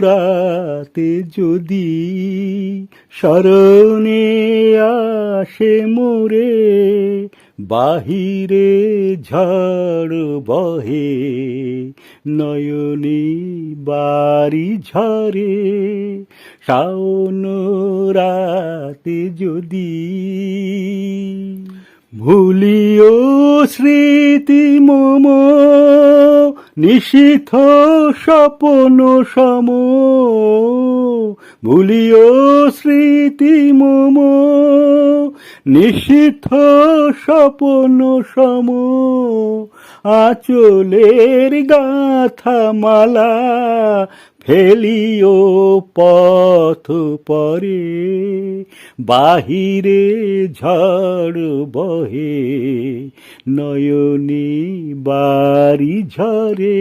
রাতে যদি স্মরণে আসে মোরে, বাহিরে ঝড় বহে, নয়নী বাড়ি ঝরে। শাওন রাতে যদি ভুলিও স্মৃতি মম নিশীথ স্বপন সম। ভুলিও স্মৃতি মম। নিশীথ স্বপন সম। আচলের গাথা মালা ফেলিও পথ পরে। বাহিরে ঝড় বহে, নয়নী বাড়ি ঝরে